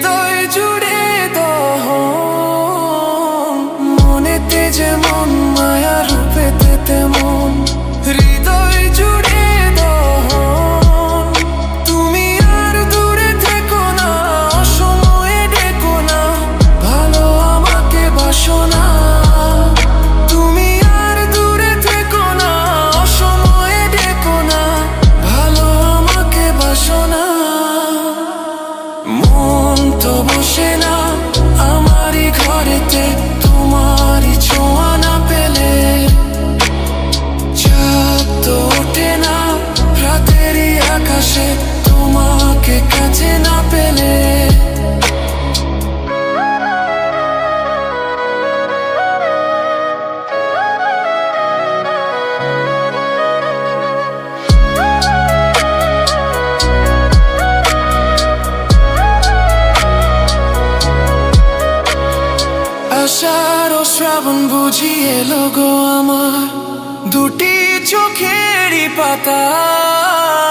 হৃদয় জুড়ে দহ তো না, আমারই ঘরেতে তোমারই ছোঁয়া না পেলে। চাঁদ ওঠে না, রাতেরই আকাশে তোমাকে কাছে না পেলে। আষাঢ় ও শ্রাবণ বুঝি এলো গো আমার। দুটি চোখেরই পাতায়।